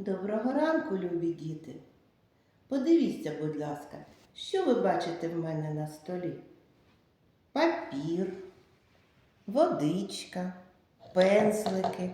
Доброго ранку, любі діти. Подивіться, будь ласка, що ви бачите в мене на столі? Папір, водичка, пензлики,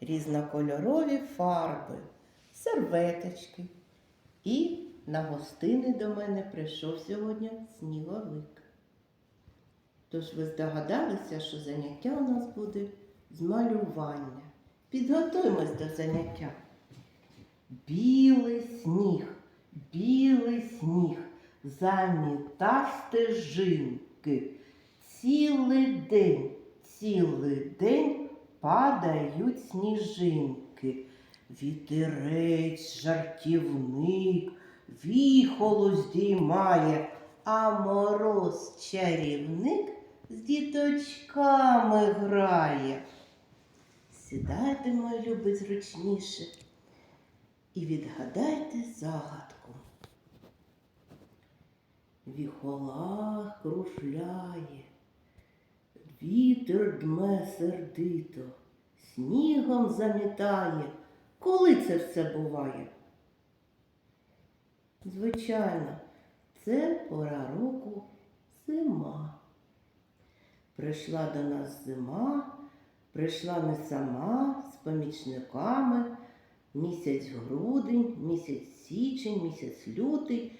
різнокольорові фарби, серветочки. І на гостини до мене прийшов сьогодні сніговик. Тож ви здогадалися, що заняття у нас буде з малювання. Підготуємось до заняття. Білий сніг, білий сніг, заміта стежинки. Цілий день, цілий день падають сніжинки. Вітерець, жартівник, віхолу здіймає, а мороз чарівник з діточками грає. Сідайте, мої любі, зручніше і відгадайте загадку. Віхола кружляє, вітер дме сердито, снігом замітає. Коли це все буває? Звичайно, це пора року зима. Прийшла до нас зима, прийшла не сама з помічниками місяць грудень, місяць січень, місяць лютий.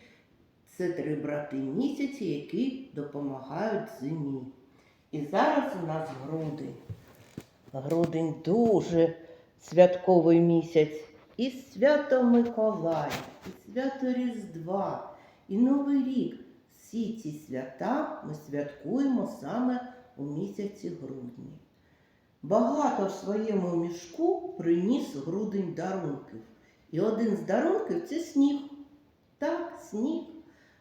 Це три брати місяці, які допомагають зимі. І зараз у нас грудень. Грудень дуже святковий місяць. І свято Миколая, і свято Різдва, і Новий рік. Всі ці свята ми святкуємо саме у місяці грудні. Багато в своєму мішку приніс грудень дарунків. І один з дарунків це сніг. Так, сніг.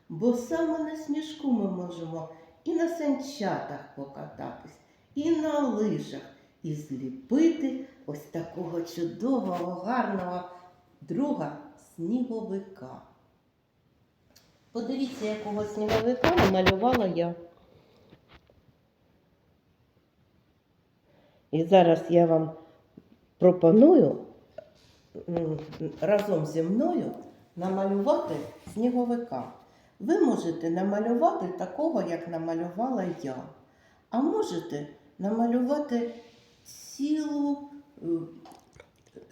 Бо саме на сніжку ми можемо і на санчатах покататись, і на лижах, і зліпити ось такого чудового, гарного друга сніговика. Подивіться, якого сніговика намалювала я. І зараз я вам пропоную разом зі мною намалювати сніговика. Ви можете намалювати такого, як намалювала я. А можете намалювати цілу, е,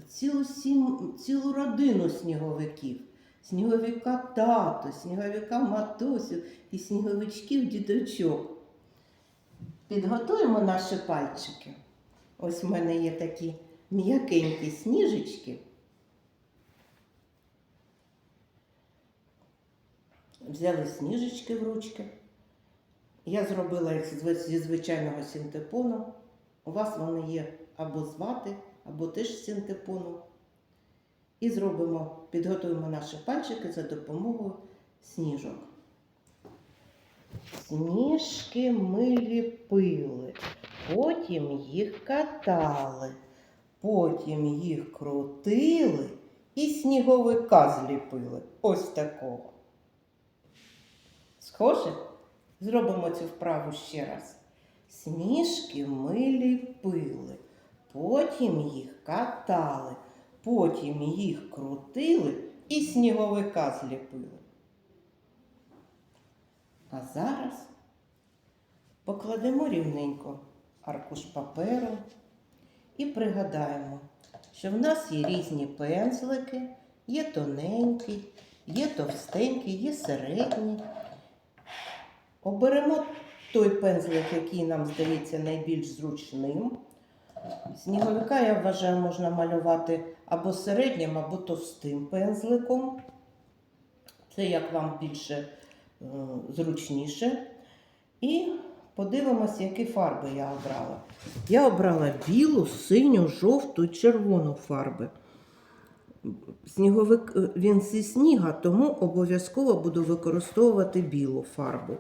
цілу, сім, цілу родину сніговиків. Сніговика тату, сніговика матусю і сніговичків дідочок. Підготуємо наші пальчики. Ось в мене є такі м'якенькі сніжечки. Взяли сніжечки в ручки. Я зробила їх зі звичайного синтепону. У вас вони є або з вати, або теж з синтепону. І зробимо, підготуємо наші пальчики за допомогою сніжок. Сніжки ми ліпили, потім їх катали, потім їх крутили і сніговика зліпили. Ось такого. Схоже? Зробимо цю вправу ще раз. Сніжки ми ліпили, потім їх катали, потім їх крутили і сніговика зліпили. А зараз покладемо рівненько аркуш паперу і пригадаємо, що в нас є різні пензлики, є тоненький, є товстенький, є середній. Оберемо той пензлик, який нам здається найбільш зручним. Сніговика, я вважаю, можна малювати або середнім, або товстим пензликом. Це як вам більше е, зручніше. І подивимося, які фарби я обрала. Я обрала білу, синю, жовту і червону фарби. Сніговик е, він зі сніга, тому обов'язково буду використовувати білу фарбу.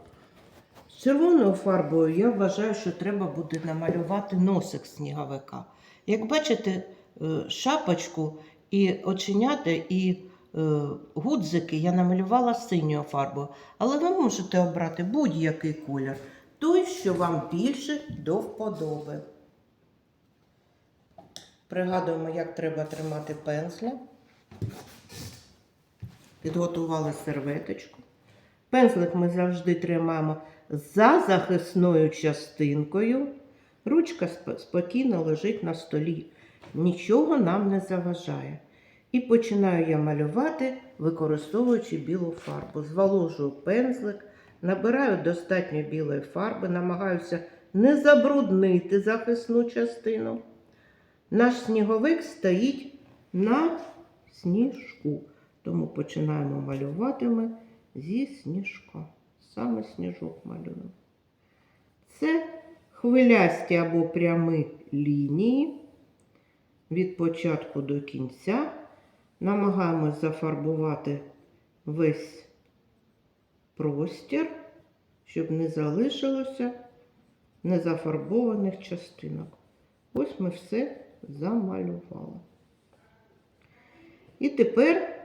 З червоною фарбою я вважаю, що треба буде намалювати носик сніговика. Як бачите, е, шапочку і оченята, і е, гудзики я намалювала синьою фарбою. Але ви можете обрати будь-який колір, той, що вам більше до вподоби. Пригадуємо, як треба тримати пензля. Підготували серветочку. Пензлик ми завжди тримаємо за захисною частинкою. Ручка спокійно лежить на столі. Нічого нам не заважає. І починаю я малювати, використовуючи білу фарбу. Зволожую пензлик, набираю достатньо білої фарби, намагаюся не забруднити захисну частину. Наш сніговик стоїть на сніжку. Тому починаємо малювати ми зі сніжка. Саме сніжок малюємо. Це хвилясті або прямі лінії від початку до кінця. Намагаємось зафарбувати весь простір, щоб не залишилося незафарбованих частинок. Ось ми все замалювали. І тепер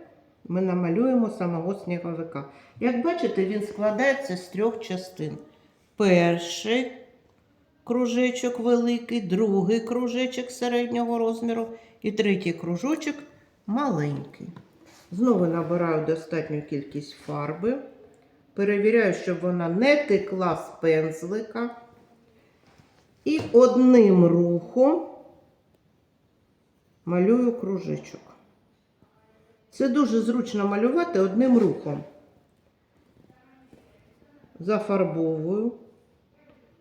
ми намалюємо самого сніговика. Як бачите, він складається з трьох частин. Перший кружечок великий, другий кружечок середнього розміру і третій кружочок маленький. Знову набираю достатню кількість фарби. Перевіряю, щоб вона не текла з пензлика. І одним рухом малюю кружечок. Це дуже зручно малювати одним рухом. Зафарбовую.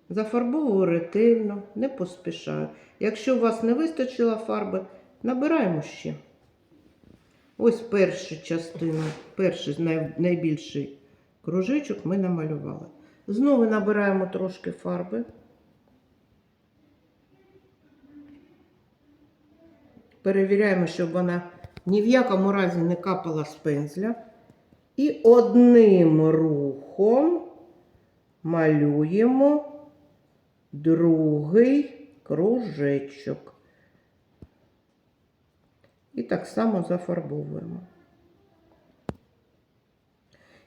Зафарбовую ретельно, не поспішаю. Якщо у вас не вистачило фарби, набираємо ще. Ось першу частину, перший найбільший кружечок ми намалювали. Знову набираємо трошки фарби. Перевіряємо, щоб вона ні в якому разі не капала з пензля. І одним рухом малюємо другий кружечок. І так само зафарбовуємо.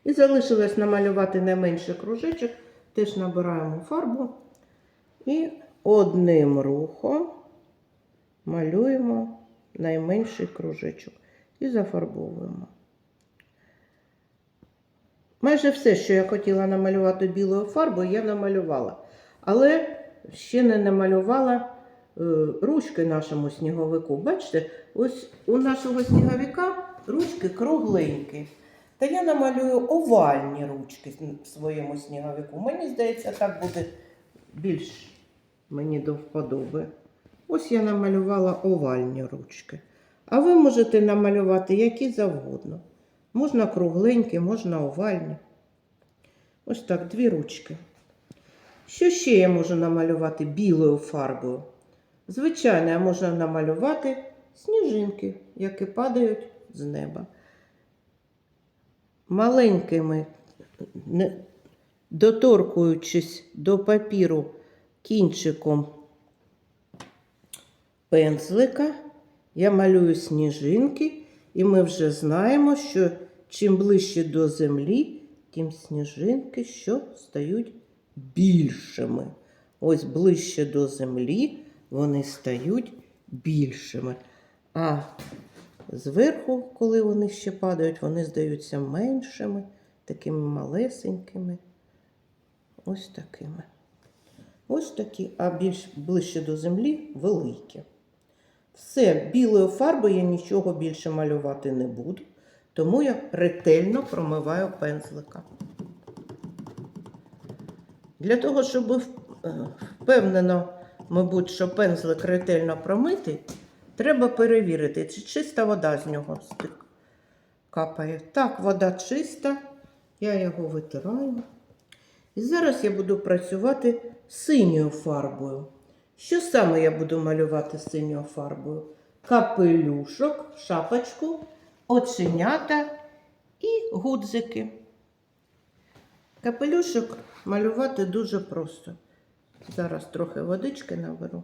І залишилось намалювати найменший кружечок. Теж набираємо фарбу і одним рухом малюємо найменший кружечок і зафарбовуємо. Майже все, що я хотіла намалювати білою фарбою, я намалювала. Але ще не намалювала е, ручки нашому сніговику. Бачите, ось у нашого сніговика ручки кругленькі. Та я намалюю овальні ручки в своєму сніговику. Мені здається, так буде більш мені до вподоби. Ось я намалювала овальні ручки. А ви можете намалювати які завгодно. Можна кругленькі, можна овальні. Ось так, дві ручки. Що ще я можу намалювати білою фарбою? Звичайно, можна намалювати сніжинки, які падають з неба. Маленькими, доторкуючись до папіру кінчиком пензлика, я малюю сніжинки, і ми вже знаємо, що чим ближче до землі, тим сніжинки що стають більшими. Ось ближче до землі вони стають більшими. А зверху, коли вони ще падають, вони здаються меншими, такими малесенькими. Ось такими. Ось такі, а більш ближче до землі великі. Все, білою фарбою я нічого більше малювати не буду, тому я ретельно промиваю пензлика. Для того, щоб е, впевнено, мабуть, що пензлик ретельно промитий, треба перевірити, чи чиста вода з нього капає. Так, вода чиста, я його витираю. І зараз я буду працювати синьою фарбою. Що саме я буду малювати синьою фарбою? Капелюшок, шапочку, оченята і гудзики. Капелюшок малювати дуже просто. Зараз трохи водички наберу.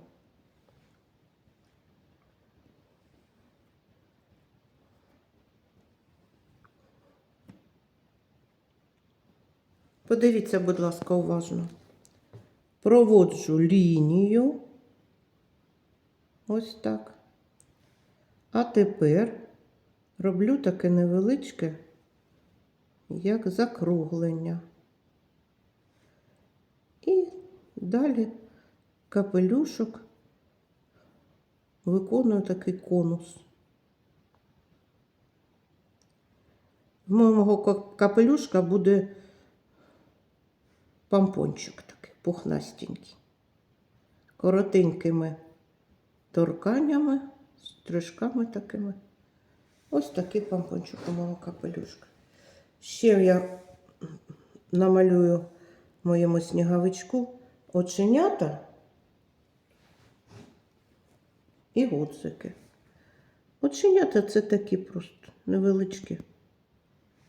Подивіться, будь ласка, уважно. Проводжу лінію. Ось так. А тепер роблю таке невеличке, як закруглення. І далі капелюшок виконую такий конус. В моєму капелюшка буде помпончик такий, пухнастенький. Коротенькими торканнями, стрижками такими. Ось такий помпончик у мого капелюшка. Ще я намалюю моєму сніговичку оченята і гудзики. Оченята це такі просто невеличкі.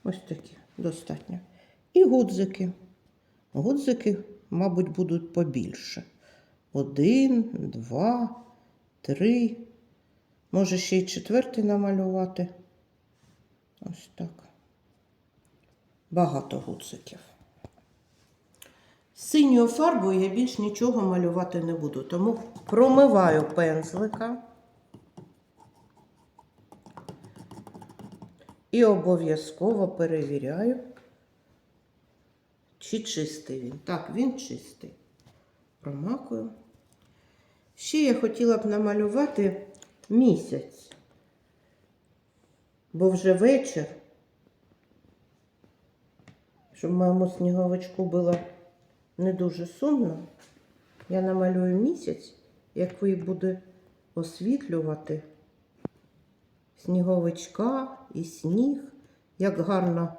Ось такі, достатньо. І гудзики. Гудзики, мабуть, будуть побільше. Один, два, три. Може, ще й четвертий намалювати. Ось так. Багато гудзиків. Синьою фарбою я більш нічого малювати не буду, тому промиваю пензлика. І обов'язково перевіряю, чи чистий він. Так, він чистий. Промакую. Ще я хотіла б намалювати місяць, бо вже вечір, щоб моєму сніговичку було не дуже сумно. Я намалюю місяць, який буде освітлювати сніговичка і сніг, як гарно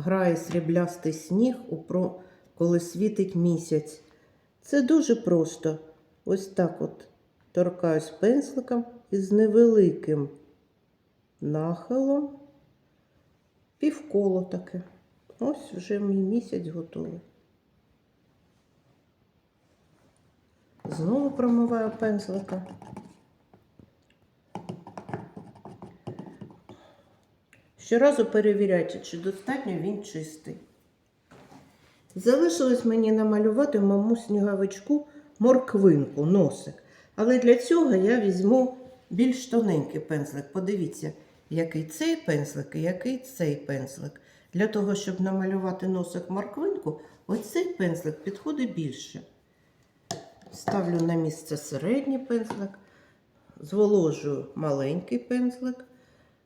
грає сріблястий сніг, коли світить місяць. Це дуже просто. Ось так от торкаюсь пензликом із невеликим нахилом. Півколо таке. Ось вже мій місяць готовий. Знову промиваю пензлика. Щоразу перевіряйте, чи достатньо він чистий. Залишилось мені намалювати моєму сніговичку морквинку, носик. Але для цього я візьму більш тоненький пензлик. Подивіться, який цей пензлик і який цей пензлик. Для того, щоб намалювати носик морквинку, ось цей пензлик підходить більше. Ставлю на місце середній пензлик, зволожую маленький пензлик,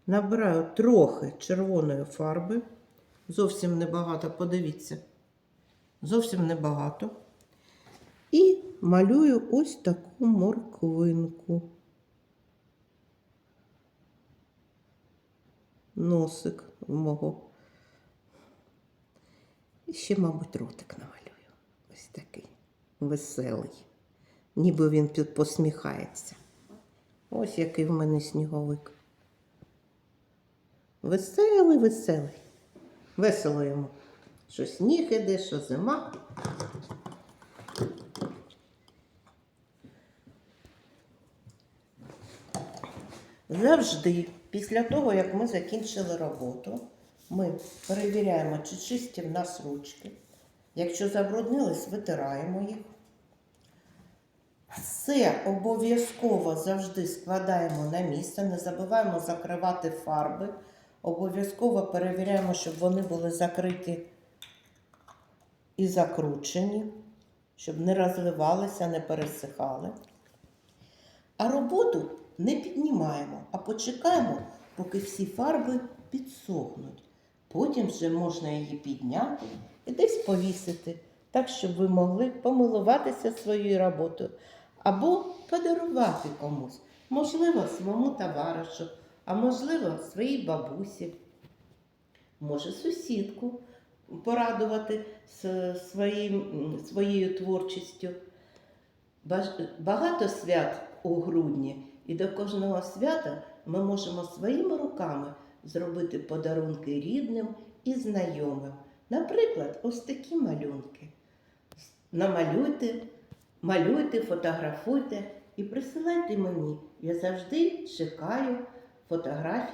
набираю трохи червоної фарби, зовсім небагато, подивіться, зовсім небагато. І малюю ось таку морквинку. Носик мого. І ще, мабуть, ротик намалюю. Ось такий веселий. Ніби він посміхається. Ось який в мене сніговик. Веселий, веселий. Весело йому. Що сніг іде, що зима. Завжди, після того, як ми закінчили роботу, ми перевіряємо, чи чисті в нас ручки. Якщо забруднились, витираємо їх. Все обов'язково завжди складаємо на місце, не забуваємо закривати фарби. Обов'язково перевіряємо, щоб вони були закриті і закручені, щоб не розливалися, не пересихали. А роботу не піднімаємо, а почекаємо, поки всі фарби підсохнуть. Потім вже можна її підняти і десь повісити, так, щоб ви могли помилуватися своєю роботою або подарувати комусь, можливо, своєму товаришу, а можливо, своїй бабусі, може сусідку порадувати своїм, своєю творчістю. Багато свят у грудні, і до кожного свята ми можемо своїми руками зробити подарунки рідним і знайомим. Наприклад, ось такі малюнки. Намалюйте, малюйте, фотографуйте і присилайте мені. Я завжди чекаю фотографії.